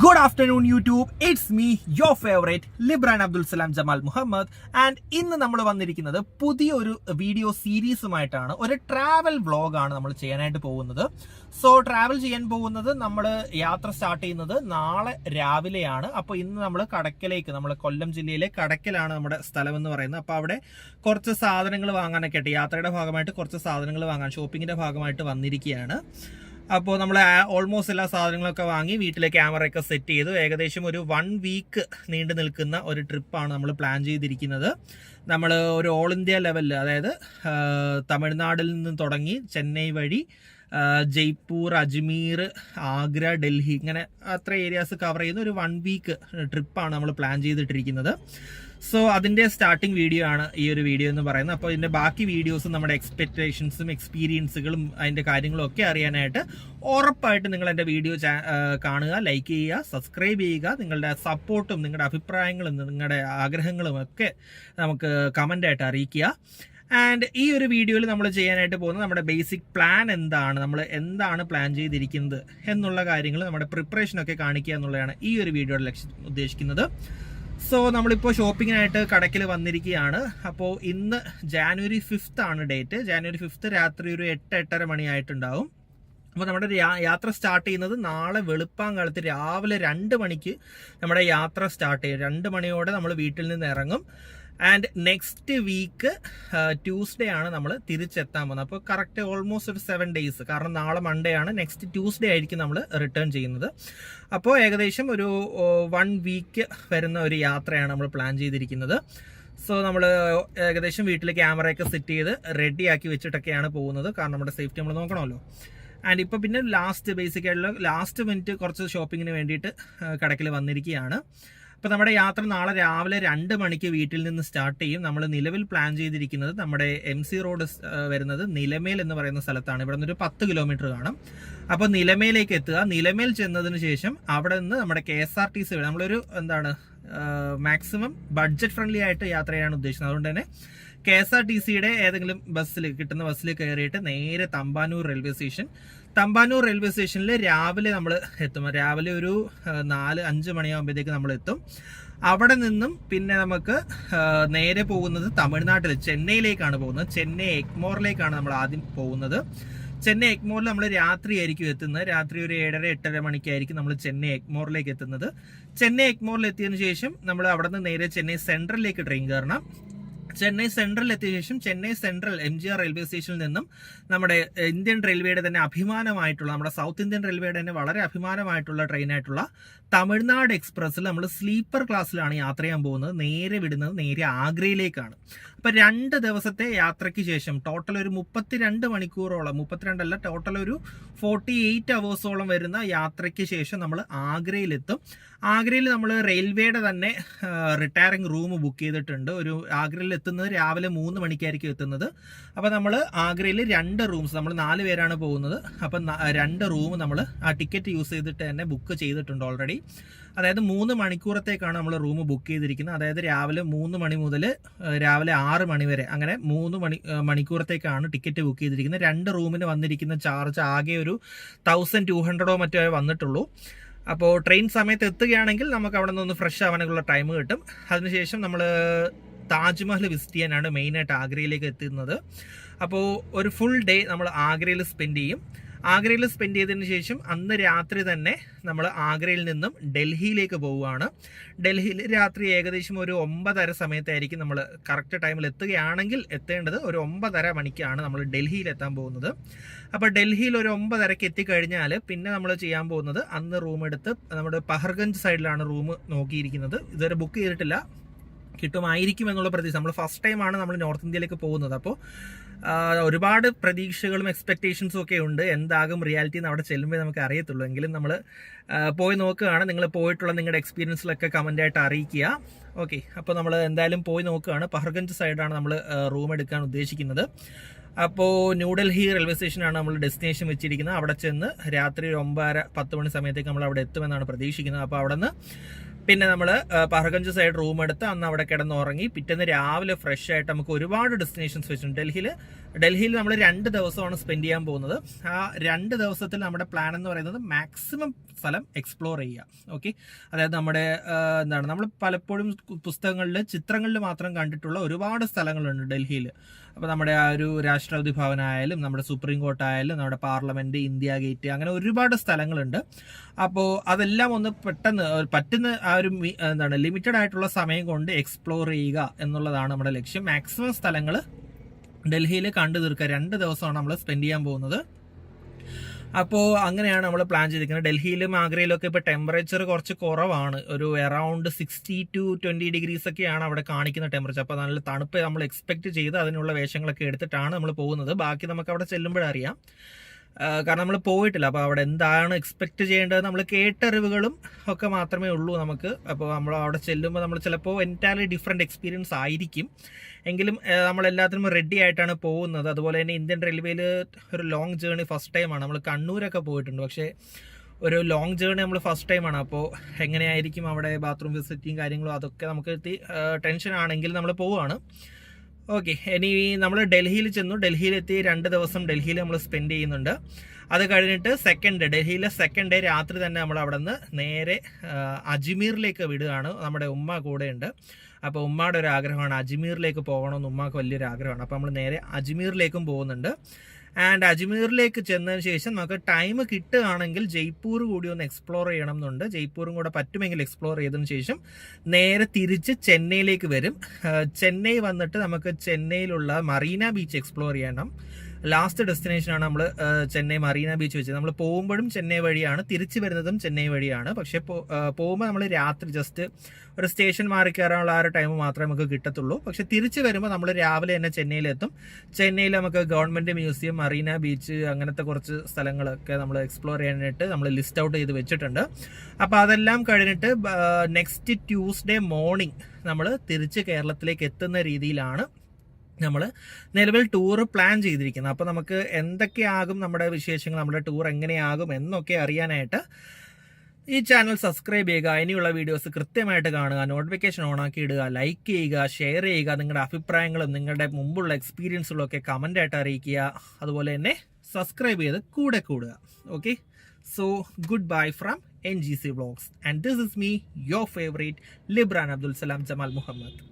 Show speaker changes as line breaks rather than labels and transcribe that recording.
Good afternoon YouTube it's me your favourite Libran Abdul Salam Jamal Muhammad and ഇന്ന് നമ്മൾ വന്നിരിക്കുന്നത് പുതിയൊരു video സീരീസുമായിട്ടാണ് ഒരു ട്രാവൽ വ്ളോഗാണ് നമ്മൾ ചെയ്യാനായിട്ട് പോകുന്നത്. സോ ട്രാവൽ ചെയ്യാൻ പോകുന്നത് നമ്മൾ യാത്ര സ്റ്റാർട്ട് ചെയ്യുന്നത് നാളെ രാവിലെയാണ്. അപ്പോൾ ഇന്ന് നമ്മൾ കടക്കലേക്ക് നമ്മൾ കൊല്ലം ജില്ലയിലെ കടക്കലാണ് നമ്മുടെ സ്ഥലം എന്ന് പറയുന്നത്. അപ്പോൾ അവിടെ കുറച്ച് സാധനങ്ങൾ വാങ്ങാനൊക്കെ ആയിട്ട് യാത്രയുടെ ഭാഗമായിട്ട് കുറച്ച് സാധനങ്ങൾ വാങ്ങാൻ ഷോപ്പിങ്ങിന്റെ ഭാഗമായിട്ട് വന്നിരിക്കുകയാണ്. അപ്പോൾ നമ്മൾ ഓൾമോസ്റ്റ് എല്ലാ സാധനങ്ങളൊക്കെ വാങ്ങി വീട്ടിലെ ക്യാമറയൊക്കെ സെറ്റ് ചെയ്തു. ഏകദേശം ഒരു വൺ വീക്ക് നീണ്ടു നിൽക്കുന്ന ഒരു ട്രിപ്പാണ് നമ്മൾ പ്ലാൻ ചെയ്തിരിക്കുന്നത്. നമ്മൾ ഒരു ഓൾ ഇന്ത്യ ലെവലിൽ അതായത് തമിഴ്നാടിൽ നിന്ന് തുടങ്ങി ചെന്നൈ വഴി ജയ്പൂർ അജ്മീർ ആഗ്ര ഡൽഹി ഇങ്ങനെ അത്ര ഏരിയാസ് കവർ ചെയ്യുന്ന ഒരു വൺ വീക്ക് ട്രിപ്പാണ് നമ്മൾ പ്ലാൻ ചെയ്തിട്ടിരിക്കുന്നത്. സോ അതിന്റെ സ്റ്റാർട്ടിംഗ് വീഡിയോ ആണ് ഈ ഒരു വീഡിയോ എന്ന് പറയുന്നത്. അപ്പോൾ ഇതിന്റെ ബാക്കി വീഡിയോസും നമ്മുടെ എക്സ്പെക്റ്റേഷൻസും എക്സ്പീരിയൻസുകളും അതിന്റെ കാര്യങ്ങളും ഒക്കെ അറിയാനായിട്ട് ഉറപ്പായിട്ട് നിങ്ങൾ എന്റെ വീഡിയോ കാണുക ലൈക്ക് ചെയ്യുക സബ്സ്ക്രൈബ് ചെയ്യുക. നിങ്ങളുടെ സപ്പോർട്ടും നിങ്ങളുടെ അഭിപ്രായങ്ങളും നിങ്ങളുടെ ആഗ്രഹങ്ങളും ഒക്കെ നമുക്ക് കമന്റായിട്ട് അറിയിക്കുക. ആൻഡ് ഈ ഒരു വീഡിയോയിൽ നമ്മൾ ചെയ്യാനായിട്ട് പോകുന്നത് നമ്മുടെ ബേസിക് പ്ലാൻ എന്താണ്? നമ്മൾ എന്താണ് പ്ലാൻ ചെയ്തിരിക്കുന്നത് എന്നുള്ള കാര്യങ്ങൾ നമ്മുടെ പ്രിപ്പറേഷനൊക്കെ കാണിക്കുക എന്നുള്ളതാണ് ഈ ഒരു വീഡിയോയുടെ ലക്ഷ്യം ഉദ്ദേശിക്കുന്നത്. സോ നമ്മളിപ്പോൾ ഷോപ്പിങ്ങിനായിട്ട് കടക്കിൽ വന്നിരിക്കുകയാണ്. അപ്പോൾ ഇന്ന് ജാനുവരി ഫിഫ്ത്ത് ആണ് ഡേറ്റ് ജാനുവരി ഫിഫ്ത്ത് രാത്രി ഒരു എട്ട് എട്ടര മണിയായിട്ടുണ്ടാവും അപ്പോൾ നമ്മുടെ യാത്ര സ്റ്റാർട്ട് ചെയ്യുന്നത് നാളെ വെളുപ്പാങ്കാലത്ത് രാവിലെ രണ്ട് മണിക്ക് നമ്മുടെ യാത്ര സ്റ്റാർട്ട് ചെയ്യും. രണ്ട് മണിയോടെ നമ്മൾ വീട്ടിൽ നിന്ന് ഇറങ്ങും. ആൻഡ് നെക്സ്റ്റ് വീക്ക് ട്യൂസ്ഡേ ആണ് നമ്മൾ തിരിച്ചെത്താൻ പോകുന്നത്. അപ്പോൾ കറക്റ്റ് ഓൾമോസ്റ്റ് ഒരു സെവൻ ഡേയ്സ് കാരണം നാളെ മൺഡേ ആണ്. നെക്സ്റ്റ് ട്യൂസ്ഡേ ആയിരിക്കും നമ്മൾ റിട്ടേൺ ചെയ്യുന്നത്. അപ്പോൾ ഏകദേശം ഒരു വൺ വീക്ക് വരുന്ന ഒരു യാത്രയാണ് നമ്മൾ പ്ലാൻ ചെയ്തിരിക്കുന്നത്. സോ നമ്മൾ ഏകദേശം വീട്ടിൽ ക്യാമറയൊക്കെ സെറ്റ് ചെയ്ത് റെഡിയാക്കി വെച്ചിട്ടൊക്കെയാണ് പോകുന്നത്. കാരണം നമ്മുടെ സേഫ്റ്റി നമ്മൾ നോക്കണമല്ലോ. ആൻഡ് ഇപ്പോൾ പിന്നെ ലാസ്റ്റ് ബേസിക്കായിട്ടുള്ള ലാസ്റ്റ് മിനിറ്റ് കുറച്ച് ഷോപ്പിങ്ങിന് വേണ്ടിയിട്ട് കടക്കിൽ വന്നിരിക്കുകയാണ്. അപ്പോൾ നമ്മുടെ യാത്ര നാളെ രാവിലെ രണ്ട് മണിക്ക് വീട്ടിൽ നിന്ന് സ്റ്റാർട്ട് ചെയ്യും. നമ്മൾ നിലവിൽ പ്ലാൻ ചെയ്തിരിക്കുന്നത് നമ്മുടെ എം സി റോഡ് വരുന്നത് നിലമേൽ എന്ന് പറയുന്ന സ്ഥലത്താണ്. ഇവിടെ നിന്നൊരു പത്ത് കിലോമീറ്റർ കാണും. അപ്പോൾ നിലമേലേക്ക് എത്തുക. നിലമേൽ ചെന്നതിന് ശേഷം അവിടെ നിന്ന് നമ്മുടെ K S R T C നമ്മളൊരു എന്താണ് മാക്സിമം ബഡ്ജറ്റ് ഫ്രണ്ട്ലി ആയിട്ട് യാത്ര ചെയ്യാനാണ് ഉദ്ദേശിക്കുന്നത്. അതുകൊണ്ട് തന്നെ കെ എസ് ആർ ടി സിയുടെ ഏതെങ്കിലും ബസ്സിൽ കിട്ടുന്ന ബസ്സിൽ കയറിയിട്ട് നേരെ Thampanoor railway station. Thampanoor railway സ്റ്റേഷനിൽ രാവിലെ നമ്മൾ എത്തും. രാവിലെ ഒരു നാല് അഞ്ച് മണിയാകുമ്പോഴത്തേക്ക് നമ്മൾ എത്തും. അവിടെ നിന്നും പിന്നെ നമുക്ക് നേരെ പോകുന്നത് തമിഴ്നാട്ടിൽ ചെന്നൈയിലേക്കാണ് പോകുന്നത്. ചെന്നൈ എഗ്മോറിലേക്കാണ് നമ്മൾ ആദ്യം പോകുന്നത്. ചെന്നൈ എഗ്മോറിൽ നമ്മൾ രാത്രി ആയിരിക്കും എത്തുന്നത്. രാത്രി ഒരു ഏഴര എട്ടര മണിക്കായിരിക്കും നമ്മൾ ചെന്നൈ എഗ്മോറിലേക്ക് എത്തുന്നത്. ചെന്നൈ എഗ്മോറിൽ എത്തിയതിനു ശേഷം നമ്മൾ അവിടെ നിന്ന് നേരെ ചെന്നൈ സെൻട്രലിലേക്ക് ട്രെയിൻ കയറണം. ചെന്നൈ സെൻട്രൽ എത്തിയ ശേഷം Chennai central M G R railway സ്റ്റേഷനിൽ നിന്നും നമ്മുടെ ഇന്ത്യൻ റെയിൽവേയുടെ തന്നെ അഭിമാനമായിട്ടുള്ള നമ്മുടെ സൗത്ത് ഇന്ത്യൻ റെയിൽവേയുടെ തന്നെ വളരെ അഭിമാനമായിട്ടുള്ള ട്രെയിനായിട്ടുള്ള തമിഴ്നാട് എക്സ്പ്രസ്സിൽ നമ്മൾ സ്ലീപ്പർ ക്ലാസ്സിലാണ് യാത്ര ചെയ്യാൻ പോകുന്നത്. നേരെ വിടുന്നത് നേരെ ആഗ്രയിലേക്കാണ്. അപ്പൊ രണ്ട് ദിവസത്തെ യാത്രയ്ക്ക് ശേഷം ടോട്ടൽ ഒരു മുപ്പത്തിരണ്ട് മണിക്കൂറോളം മുപ്പത്തിരണ്ടല്ല ടോട്ടൽ ഒരു ഫോർട്ടി എയ്റ്റ് അവേഴ്സോളം വരുന്ന യാത്രയ്ക്ക് ശേഷം നമ്മൾ ആഗ്രയിലെത്തും. ആഗ്രയിൽ നമ്മൾ റെയിൽവേയുടെ തന്നെ റിട്ടയറിംഗ് റൂം ബുക്ക് ചെയ്തിട്ടുണ്ട്. ഒരു ആഗ്രയിൽ എത്തുന്നത് രാവിലെ മൂന്ന് മണിക്കായിരിക്കും എത്തുന്നത്. അപ്പോൾ നമ്മൾ ആഗ്രയിൽ രണ്ട് റൂംസ് നമ്മൾ നാല് പേരാണ് പോകുന്നത്. അപ്പം രണ്ട് റൂം നമ്മൾ ആ ടിക്കറ്റ് യൂസ് ചെയ്തിട്ട് തന്നെ ബുക്ക് ചെയ്തിട്ടുണ്ട് ഓൾറെഡി അതായത് മൂന്ന് മണിക്കൂറത്തേക്കാണ് നമ്മൾ റൂം ബുക്ക് ചെയ്തിരിക്കുന്നത്. അതായത് രാവിലെ മൂന്ന് മണി മുതൽ രാവിലെ ആറ് മണി വരെ. അങ്ങനെ മൂന്ന് മണി മണിക്കൂറത്തേക്കാണ് ടിക്കറ്റ് ബുക്ക് ചെയ്തിരിക്കുന്നത്. രണ്ട് റൂമിന് വന്നിരിക്കുന്ന ചാർജ് ആകെ ഒരു തൗസൻഡ് ടു ഹൺഡ്രഡോ മറ്റോ വന്നിട്ടുള്ളൂ. അപ്പോൾ ട്രെയിൻ സമയത്ത് എത്തുകയാണെങ്കിൽ നമുക്ക് അവിടെ നിന്ന് ഫ്രഷ് ആവാനുള്ള ടൈം കിട്ടും. അതിനുശേഷം നമ്മൾ താജ്മഹൽ വിസിറ്റ് ചെയ്യാനാണ് മെയിനായിട്ട് ആഗ്രയിലേക്ക് എത്തുന്നത്. അപ്പോൾ ഒരു ഫുൾ ഡേ നമ്മൾ ആഗ്രയിൽ സ്പെൻഡ് ചെയ്യും. ആഗ്രയിൽ സ്പെൻഡ് ചെയ്തതിന് ശേഷം അന്ന് രാത്രി തന്നെ നമ്മൾ ആഗ്രയിൽ നിന്നും ഡൽഹിയിലേക്ക് പോവുകയാണ്. ഡൽഹിയിൽ രാത്രി ഏകദേശം ഒരു ഒമ്പതര സമയത്തായിരിക്കും നമ്മൾ കറക്റ്റ് ടൈമിൽ എത്തുകയാണെങ്കിൽ എത്തേണ്ടത് ഒരു ഒമ്പതര മണിക്കാണ് നമ്മൾ ഡൽഹിയിൽ എത്താൻ പോകുന്നത്. അപ്പോൾ ഡൽഹിയിൽ ഒരു ഒമ്പതരക്ക് എത്തിക്കഴിഞ്ഞാൽ പിന്നെ നമ്മൾ ചെയ്യാൻ പോകുന്നത് അന്ന് റൂം എടുത്ത് നമ്മുടെ പഹർഗഞ്ച് സൈഡിലാണ് റൂം നോക്കിയിരിക്കുന്നത്. ഇതുവരെ ബുക്ക് ചെയ്തിട്ടില്ല. കിട്ടുമായിരിക്കും എന്നുള്ള പ്രതീക്ഷ. നമ്മൾ ഫസ്റ്റ് ടൈമാണ് നമ്മൾ നോർത്ത് ഇന്ത്യയിലേക്ക് പോകുന്നത്. അപ്പോൾ ഒരുപാട് പ്രതീക്ഷകളും എക്സ്പെക്റ്റേഷൻസും ഒക്കെ ഉണ്ട്. എന്താകും റിയാലിറ്റി എന്ന് അവിടെ ചെല്ലുമ്പോൾ നമുക്ക് അറിയത്തുള്ളൂ. എങ്കിലും നമ്മൾ പോയി നോക്കുകയാണ്. നിങ്ങൾ പോയിട്ടുള്ള നിങ്ങളുടെ എക്സ്പീരിയൻസിലൊക്കെ കമന്റായിട്ട് അറിയിക്കുക. ഓക്കെ അപ്പോൾ നമ്മൾ എന്തായാലും പോയി നോക്കുകയാണ്. പഹർഗഞ്ച് സൈഡാണ് നമ്മൾ റൂം എടുക്കാൻ ഉദ്ദേശിക്കുന്നത്. അപ്പോൾ ന്യൂഡൽഹി റെയിൽവേ സ്റ്റേഷനാണ് നമ്മൾ ഡെസ്റ്റിനേഷൻ വെച്ചിരിക്കുന്നത്. അവിടെ ചെന്ന് രാത്രി ഒരു ഒമ്പതര പത്ത് മണി സമയത്തേക്ക് നമ്മൾ അവിടെ എത്തുമെന്നാണ് പ്രതീക്ഷിക്കുന്നത്. അപ്പോൾ അവിടെ നിന്ന് പിന്നെ നമ്മൾ പഹർഗഞ്ച് സൈഡ് റൂം എടുത്ത് അന്ന് അവിടെ കിടന്ന് ഉറങ്ങി പിറ്റേന്ന് രാവിലെ ഫ്രഷ് ആയിട്ട് നമുക്ക് ഒരുപാട് ഡെസ്റ്റിനേഷൻസ് വെച്ചിട്ടുണ്ട്. ഡൽഹിയിൽ ഡൽഹിയിൽ നമ്മൾ രണ്ട് ദിവസമാണ് സ്പെൻഡ് ചെയ്യാൻ പോകുന്നത്. ആ രണ്ട് ദിവസത്തിൽ നമ്മുടെ പ്ലാൻ എന്ന് പറയുന്നത് മാക്സിമം സ്ഥലം എക്സ്പ്ലോർ ചെയ്യുക. ഓക്കെ അതായത് നമ്മുടെ എന്താണ് നമ്മൾ പലപ്പോഴും പുസ്തകങ്ങളിൽ ചിത്രങ്ങളിൽ മാത്രം കണ്ടിട്ടുള്ള ഒരുപാട് സ്ഥലങ്ങളുണ്ട് ഡൽഹിയിൽ. അപ്പോൾ നമ്മുടെ ആ ഒരു രാഷ്ട്രപതി ഭവനായാലും നമ്മുടെ സുപ്രീം കോർട്ട് ആയാലും നമ്മുടെ പാർലമെന്റ് ഇന്ത്യ ഗേറ്റ് അങ്ങനെ ഒരുപാട് സ്ഥലങ്ങളുണ്ട്. അപ്പോൾ അതെല്ലാം ഒന്ന് പെട്ടെന്ന് പറ്റുന്ന ആ ഒരു എന്താണ് ലിമിറ്റഡ് ആയിട്ടുള്ള സമയം കൊണ്ട് എക്സ്പ്ലോർ ചെയ്യുക എന്നുള്ളതാണ് നമ്മുടെ ലക്ഷ്യം. മാക്സിമം സ്ഥലങ്ങൾ ഡൽഹിയിൽ കണ്ടു തീർക്കുക. രണ്ട് ദിവസമാണ് നമ്മൾ സ്പെൻഡ് ചെയ്യാൻ പോകുന്നത്. അപ്പോൾ അങ്ങനെയാണ് നമ്മൾ പ്ലാൻ ചെയ്തിരിക്കുന്നത്. ഡൽഹിയിലും ആഗ്രയിലും ഒക്കെ ഇപ്പോൾ ടെമ്പറേച്ചർ കുറച്ച് കുറവാണ്. ഒരു around sixty to twenty degrees ഒക്കെയാണ് അവിടെ കാണിക്കുന്ന ടെമ്പറേച്ചർ അപ്പോൾ നല്ല തണുപ്പ് നമ്മൾ എക്സ്പെക്ട് ചെയ്ത് അതിനുള്ള വേഷങ്ങളൊക്കെ എടുത്തിട്ടാണ് നമ്മൾ പോകുന്നത്. ബാക്കി നമുക്ക് അവിടെ ചെല്ലുമ്പോഴറിയാം. കാരണം നമ്മൾ പോയിട്ടില്ല. അപ്പോൾ അവിടെ എന്താണ് എക്സ്പെക്റ്റ് ചെയ്യേണ്ടത് നമ്മൾ കേട്ടറിവുകളും ഒക്കെ മാത്രമേ ഉള്ളൂ നമുക്ക്. അപ്പോൾ നമ്മൾ അവിടെ ചെല്ലുമ്പോൾ നമ്മൾ ചിലപ്പോൾ എന്റയർലി ഡിഫറെന്റ് എക്സ്പീരിയൻസ് ആയിരിക്കും. എങ്കിലും നമ്മൾ എല്ലാത്തിനും റെഡി ആയിട്ടാണ് പോകുന്നത്. അതുപോലെ തന്നെ ഇന്ത്യൻ റെയിൽവേയിൽ ഒരു ലോങ് ജേർണി ഫസ്റ്റ് ടൈമാണ് നമ്മൾ കണ്ണൂരൊക്കെ പോയിട്ടുണ്ട്. പക്ഷേ ഒരു ലോങ് ജേർണി നമ്മൾ ഫസ്റ്റ് ടൈമാണ് അപ്പോൾ എങ്ങനെയായിരിക്കും അവിടെ ബാത്റൂം ഫെസിലിറ്റിയും കാര്യങ്ങളും അതൊക്കെ നമുക്ക് ടെൻഷൻ ആണെങ്കിൽ നമ്മൾ പോവുകയാണ് ഓക്കെ ഇനി നമ്മൾ ഡൽഹിയിൽ ചെന്നു. ഡൽഹിയിലെത്തി രണ്ട് ദിവസം ഡൽഹിയിൽ നമ്മൾ സ്പെൻഡ് ചെയ്യുന്നുണ്ട്. അത് കഴിഞ്ഞിട്ട് സെക്കൻഡ് ഡേ ഡൽഹിയിലെ സെക്കൻഡ് ഡേ രാത്രി തന്നെ നമ്മൾ അവിടെ നിന്ന് നേരെ അജ്മീറിലേക്ക് വിടുകയാണ്. നമ്മുടെ ഉമ്മ കൂടെയുണ്ട്. അപ്പോൾ ഉമ്മയുടെ ഒരു ആഗ്രഹമാണ് അജ്മീറിലേക്ക് പോകണമെന്ന്. ഉമ്മക്ക് വലിയൊരു ആഗ്രഹമാണ്. അപ്പോൾ നമ്മൾ നേരെ അജ്മീറിലേക്കും പോകുന്നുണ്ട്. ആൻഡ് അജ്മീറിലേക്ക് ചെന്നതിന് ശേഷം നമുക്ക് ടൈം കിട്ടുകയാണെങ്കിൽ ജയ്പൂർ കൂടി ഒന്ന് എക്സ്പ്ലോർ ചെയ്യണം എന്നുണ്ട് ജയ്പൂറും കൂടെ പറ്റുമെങ്കിൽ എക്സ്പ്ലോർ ചെയ്തതിന് ശേഷം നേരെ തിരിച്ച് ചെന്നൈയിലേക്ക് വരും. ചെന്നൈ വന്നിട്ട് നമുക്ക് ചെന്നൈയിലുള്ള മറീന ബീച്ച് എക്സ്പ്ലോർ ചെയ്യണം. ലാസ്റ്റ് ഡെസ്റ്റിനേഷനാണ് നമ്മൾ ചെന്നൈ മറീന ബീച്ച് വെച്ചത്. നമ്മൾ പോകുമ്പോഴും ചെന്നൈ വഴിയാണ് തിരിച്ചു വരുന്നതും ചെന്നൈ വഴിയാണ്. പക്ഷെ പോകുമ്പോൾ നമ്മൾ രാത്രി ജസ്റ്റ് ഒരു സ്റ്റേഷൻ മാറി കയറാനുള്ള ആ ഒരു ടൈം മാത്രമേ നമുക്ക് കിട്ടത്തുള്ളൂ. പക്ഷെ തിരിച്ചു വരുമ്പോൾ നമ്മൾ രാവിലെ തന്നെ ചെന്നൈയിലെത്തും. ചെന്നൈയിൽ നമുക്ക് ഗവൺമെന്റ് മ്യൂസിയം മറീന ബീച്ച് അങ്ങനത്തെ കുറച്ച് സ്ഥലങ്ങളൊക്കെ നമ്മൾ എക്സ്പ്ലോർ ചെയ്യാനായിട്ട് നമ്മൾ ലിസ്റ്റ് ഔട്ട് ചെയ്ത് വെച്ചിട്ടുണ്ട്. അപ്പോൾ അതെല്ലാം കഴിഞ്ഞിട്ട് നെക്സ്റ്റ് ട്യൂസ്ഡേ മോർണിംഗ് നമ്മൾ തിരിച്ച് കേരളത്തിലേക്ക് എത്തുന്ന രീതിയിലാണ് നമ്മൾ നിലവിൽ ടൂർ പ്ലാൻ ചെയ്തിരിക്കുന്നത് അപ്പോൾ നമുക്ക് എന്തൊക്കെയാകും നമ്മുടെ വിശേഷങ്ങൾ നമ്മുടെ ടൂർ എങ്ങനെയാകും എന്നൊക്കെ അറിയാനായിട്ട് ഈ ചാനൽ സബ്സ്ക്രൈബ് ചെയ്യുക ഇനിയുള്ള വീഡിയോസ് കൃത്യമായിട്ട് കാണുക നോട്ടിഫിക്കേഷൻ ഓൺ ആക്കി ഇടുക ലൈക്ക് ചെയ്യുക ഷെയർ ചെയ്യുക നിങ്ങളുടെ അഭിപ്രായങ്ങളും നിങ്ങളുടെ മുമ്പുള്ള എക്സ്പീരിയൻസുകളും ഒക്കെ കമന്റ് ആയിട്ട് അറിയിക്കുക. അതുപോലെ തന്നെ സബ്സ്ക്രൈബ് ചെയ്ത് കൂടെ കൂടുക. Okay so good bye from N G C vlogs and this is me your favourite Libran Abdul Salam Jamal Muhammad